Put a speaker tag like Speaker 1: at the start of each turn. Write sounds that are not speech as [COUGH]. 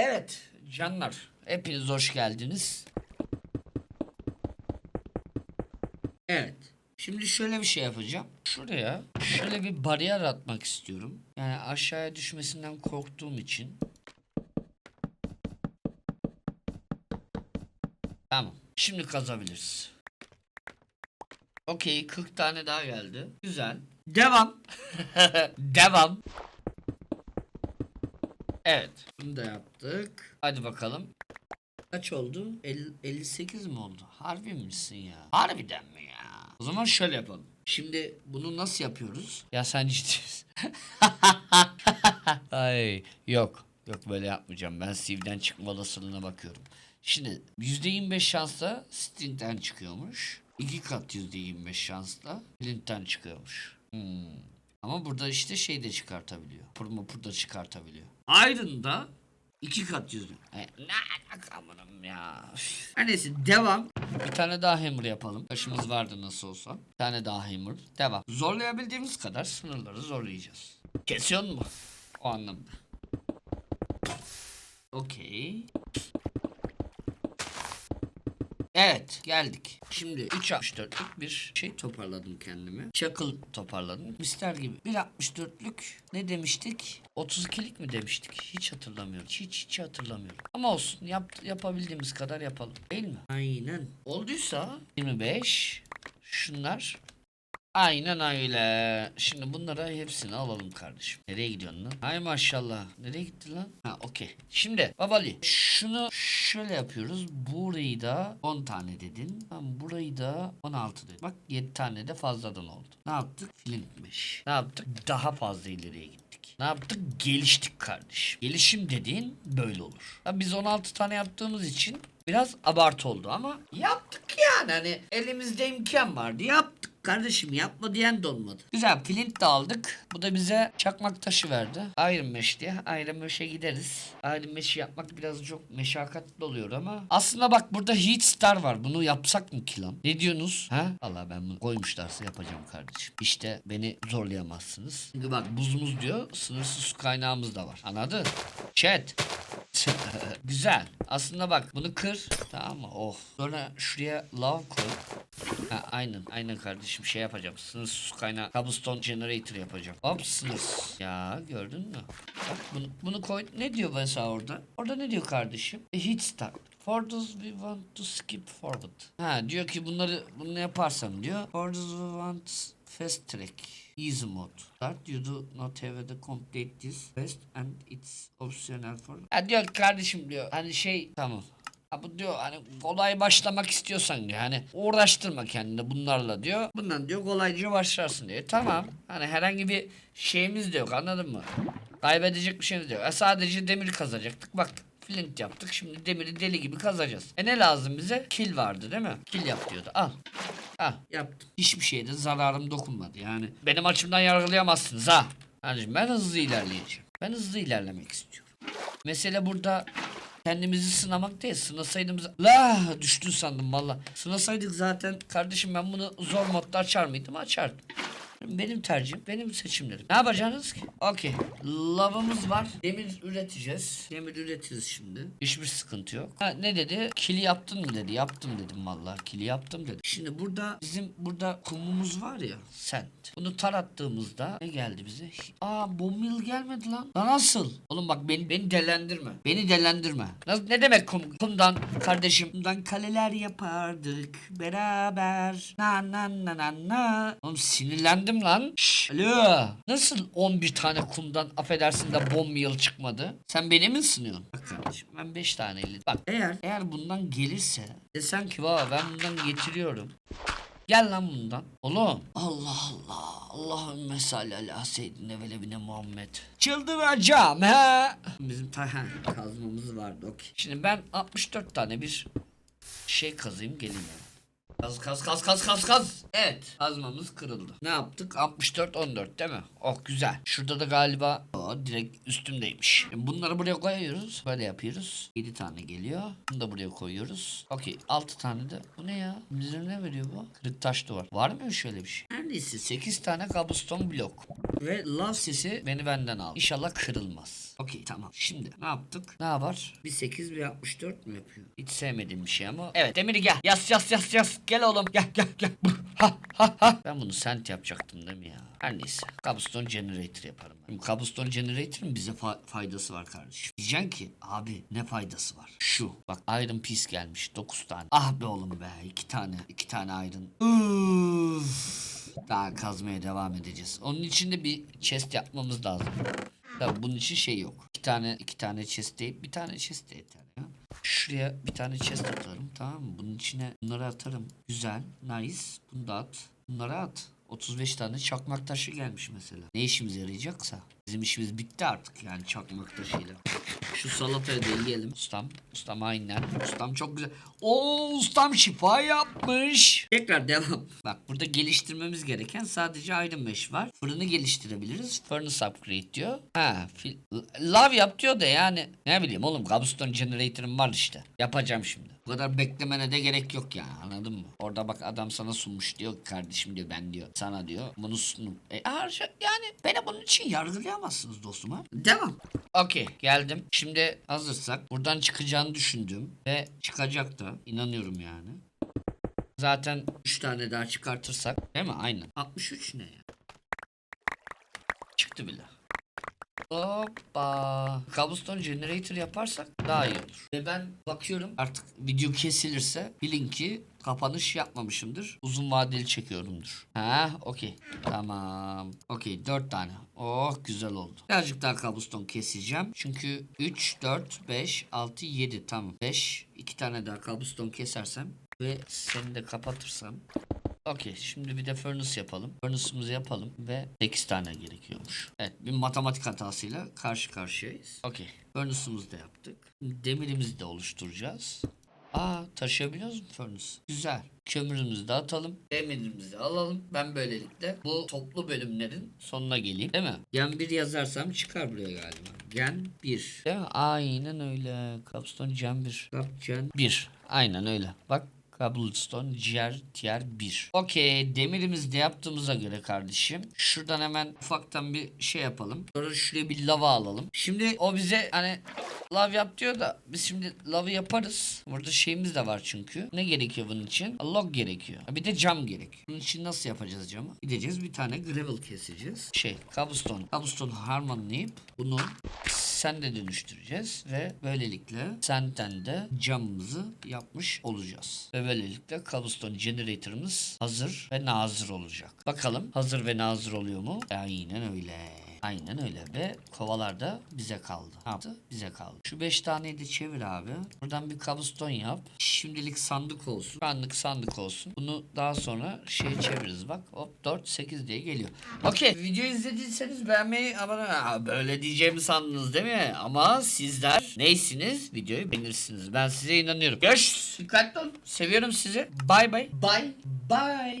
Speaker 1: Evet canlar hepiniz hoş geldiniz. Evet. Şimdi şöyle bir şey yapacağım. Şuraya şöyle bir bariyer atmak istiyorum. Yani aşağıya düşmesinden korktuğum için. Tamam. Şimdi kazabiliriz. Okey 40 tane daha geldi. Güzel. Devam. [LAUGHS] Devam. Evet. Bunu da yaptık. Hadi bakalım. Kaç oldu? El- 58 mi oldu? Harbi misin ya? Harbiden mi ya? O zaman şöyle yapalım. Şimdi bunu nasıl yapıyoruz? Ya sen ciddisin. [LAUGHS] Ay yok. Yok böyle yapmayacağım. Ben Steve'den çıkma olasılığına bakıyorum. Şimdi %25 şansla Sting'den çıkıyormuş. İki kat %25 şansla Flint'ten çıkıyormuş. Hmm. Ama burada işte şey de çıkartabiliyor. Purma da çıkartabiliyor. Iron'da iki kat yüzde. E, ne alakam ya. Neyse devam. Bir tane daha hammer yapalım. Taşımız vardı nasıl olsa. Bir tane daha hammer. Devam. Zorlayabildiğimiz kadar sınırları zorlayacağız. Kesiyor mu? O anlamda. Okey. Evet geldik. Şimdi 3.64'lük bir şey toparladım kendime. Çakıl toparladım. Mister gibi. 1.64'lük ne demiştik? 32'lik mi demiştik? Hiç hatırlamıyorum. Hiç hiç hatırlamıyorum. Ama olsun. Yap, yapabildiğimiz kadar yapalım. Değil mi? Aynen. Olduysa 25 şunlar Aynen öyle. Şimdi bunlara hepsini alalım kardeşim. Nereye gidiyorsun lan? Ay maşallah. Nereye gitti lan? Ha okey. Şimdi babali şunu şöyle yapıyoruz. Burayı da 10 tane dedin. Tamam burayı da 16 dedin. Bak 7 tane de fazladan oldu. Ne yaptık? Flintmiş. Ne yaptık? Daha fazla ileriye gittik. Ne yaptık? Geliştik kardeşim. Gelişim dediğin böyle olur. Ha, biz 16 tane yaptığımız için biraz abartı oldu ama yaptık yani. Hani elimizde imkan vardı. Yaptık. Kardeşim yapma diyen de olmadı. Güzel flint de aldık. Bu da bize çakmak taşı verdi. Iron Mesh diye. Iron Mesh'e gideriz. Iron Mesh'i yapmak biraz çok meşakkatli oluyor ama. Aslında bak burada Heat Star var. Bunu yapsak mı ki lan? Ne diyorsunuz? Ha? Allah ben bunu koymuşlarsa yapacağım kardeşim. İşte beni zorlayamazsınız. Çünkü bak buzumuz diyor. Sınırsız su kaynağımız da var. Anladın? Chat. [LAUGHS] Güzel. Aslında bak bunu kır. Tamam mı? Oh. Sonra şuraya lav koy. Ha, aynen. Aynen kardeşim şey yapacağım. Sınırsız kaynağı. Cobblestone generator yapacağım. Hop sınırsız. Ya gördün mü? Bak bunu, bunu koy. Ne diyor mesela orada? Orada ne diyor kardeşim? A hit start. For those we want to skip forward. Ha diyor ki bunları bunu yaparsam diyor. For those we want fast track. Easy mode. Start you do not have to complete this quest and it's optional for. Ha diyor kardeşim diyor. Hani şey tamam. Ha bu diyor hani kolay başlamak istiyorsan diyor hani uğraştırma kendini bunlarla diyor. Bundan diyor kolayca başlarsın diyor. Tamam. Hani herhangi bir şeyimiz de yok anladın mı? Kaybedecek bir şeyimiz de yok. E sadece demir kazacaktık. Bak flint yaptık. Şimdi demiri deli gibi kazacağız. E ne lazım bize? Kil vardı değil mi? Kil yap diyordu. Al. Al yaptım. Hiçbir şeyde zararım dokunmadı yani. Benim açımdan yargılayamazsınız ha. Yani ben hızlı ilerleyeceğim. Ben hızlı ilerlemek istiyorum. Mesele burada kendimizi sınamak değil. Sınasaydım... La düştün sandım valla. Sınasaydık zaten kardeşim ben bunu zor modda açar mıydım? Açardım. Benim tercihim, benim seçimlerim. Ne yapacaksınız ki? Okey. Lavımız var. Demir üreteceğiz. Demir üretiriz şimdi. Hiçbir sıkıntı yok. Ha, ne dedi? Kili yaptın mı dedi. Yaptım dedim vallahi. Kili yaptım dedi. Şimdi burada bizim burada kumumuz var ya. Sent. Bunu tarattığımızda ne geldi bize? Aa bombil gelmedi lan. Lan nasıl? Oğlum bak beni beni delendirme. Beni delendirme. Nasıl, ne demek kum, kumdan kardeşim? Kumdan kaleler yapardık beraber. Na na na na na. Oğlum sinirlendim lan. Şş, alo. Nasıl 11 tane kumdan affedersin de bombil çıkmadı? Sen beni mi sınıyorsun? Bak kardeşim ben 5 tane elli. Bak eğer eğer bundan gelirse desen ki valla ben bundan getiriyorum. Gel lan bundan. Oğlum. Allah Allah. Allahümme salli ala seyyidine ve lebine Muhammed. Çıldıracağım he. Bizim Tayhan kazmamız vardı okey. Şimdi ben 64 tane bir şey kazayım geleyim yani. Kaz kaz kaz kaz kaz kaz. Evet kazmamız kırıldı. Ne yaptık? 64 14 değil mi? Oh güzel. Şurada da galiba o direkt üstümdeymiş. Bunları buraya koyuyoruz. Böyle yapıyoruz. 7 tane geliyor. Bunu da buraya koyuyoruz. Okey 6 tane de. Bu ne ya? Bize ne veriyor bu? Kırık taş duvar. Var mı şöyle bir şey? Her neyse 8 tane cobblestone blok. Ve lav sesi beni benden al. İnşallah kırılmaz. Okey tamam. Şimdi ne yaptık? Ne var? Bir 8 bir 64 mü yapıyor? Hiç sevmediğim bir şey ama. Evet Demiri gel. Yas yas yas yas. Gel oğlum. Gel gel gel. Ha ha ha. Ben bunu sent yapacaktım değil mi ya? Her neyse. Cobblestone generator yaparım. Şimdi cobblestone generator'ın bize fa- faydası var kardeşim. Diyeceksin ki abi ne faydası var? Şu. Bak iron piece gelmiş. 9 tane. Ah be oğlum be. 2 tane. 2 tane iron. Üff. Daha kazmaya devam edeceğiz. Onun için de bir chest yapmamız lazım. Tabii bunun için şey yok. İki tane iki tane chest değil, bir tane chest de yeter ya. Şuraya bir tane chest atarım tamam mı? Bunun içine bunları atarım. Güzel, nice. Bunu da at. Bunları at. 35 tane çakmak taşı gelmiş mesela. Ne işimize yarayacaksa. Bizim işimiz bitti artık yani çakmak taşıyla. Şu salatayı da yiyelim. Ustam. Ustam aynen. Ustam çok güzel. Oo ustam şifa yapmış. Tekrar devam. Bak burada geliştirmemiz gereken sadece Iron Mesh var. Fırını geliştirebiliriz. Furnace upgrade diyor. Ha, love yap diyor da yani ne bileyim oğlum cobblestone generator'ım var işte. Yapacağım şimdi. Bu kadar beklemene de gerek yok yani anladın mı? Orada bak adam sana sunmuş diyor kardeşim diyor ben diyor sana diyor bunu sunum. E harca yani beni bunun için yargılayamazsınız dostum ha. Devam. Okey geldim. Şimdi hazırsak buradan çıkacağını düşündüm ve çıkacak da inanıyorum yani. Zaten 3 tane daha çıkartırsak değil mi? Aynen. 63 ne ya? Çıktı bile. Hoppa. Cobblestone generator yaparsak daha iyi olur. Ve ben bakıyorum artık video kesilirse bilin ki kapanış yapmamışımdır. Uzun vadeli çekiyorumdur. Ha, okey. Tamam. Okey, 4 tane. Oh, güzel oldu. Birazcık daha cobblestone keseceğim. Çünkü 3, 4, 5, 6, 7 tamam. 5, 2 tane daha cobblestone kesersem ve seni de kapatırsam Okey şimdi bir de furnace yapalım. Furnace'ımızı yapalım ve 8 tane gerekiyormuş. Evet bir matematik hatasıyla karşı karşıyayız. Okey furnace'ımızı da yaptık. Demirimizi de oluşturacağız. Aa taşıyabiliyoruz mu furnace? Güzel. Kömürümüzü de atalım. Demirimizi de alalım. Ben böylelikle bu toplu bölümlerin sonuna geleyim. Değil mi? Gen 1 yazarsam çıkar buraya galiba. Gen 1. Değil mi? Aynen öyle. Capstone Gen 1. Cap Gen 1. Aynen öyle. Bak Cobblestone ciğer tier 1. Okey demirimizi de yaptığımıza göre kardeşim. Şuradan hemen ufaktan bir şey yapalım. Sonra şuraya bir lava alalım. Şimdi o bize hani lav yap diyor da biz şimdi lavı yaparız. Burada şeyimiz de var çünkü. Ne gerekiyor bunun için? Log gerekiyor. Bir de cam gerekiyor. Bunun için nasıl yapacağız camı? Gideceğiz bir tane gravel keseceğiz. Şey cobblestone. Cobblestone harmanlayıp bunu sende dönüştüreceğiz ve böylelikle senden de camımızı yapmış olacağız. Ve böylelikle cobblestone generator'ımız hazır ve nazır olacak. Bakalım hazır ve nazır oluyor mu? Aynen öyle. Aynen öyle ve kovalar da bize kaldı. Ne yaptı? Bize kaldı. Şu 5 taneyi de çevir abi. Buradan bir cobblestone yap. Şimdilik sandık olsun. Sandık sandık olsun. Bunu daha sonra şeye çeviririz bak. Hop 4 8 diye geliyor. Okey. Videoyu izlediyseniz beğenmeyi abone Aa, Böyle diyeceğimi sandınız değil mi? Ama sizler neysiniz? Videoyu beğenirsiniz. Ben size inanıyorum. Görüşürüz. Dikkatli olun. Seviyorum sizi. Bye bye. Bye bye.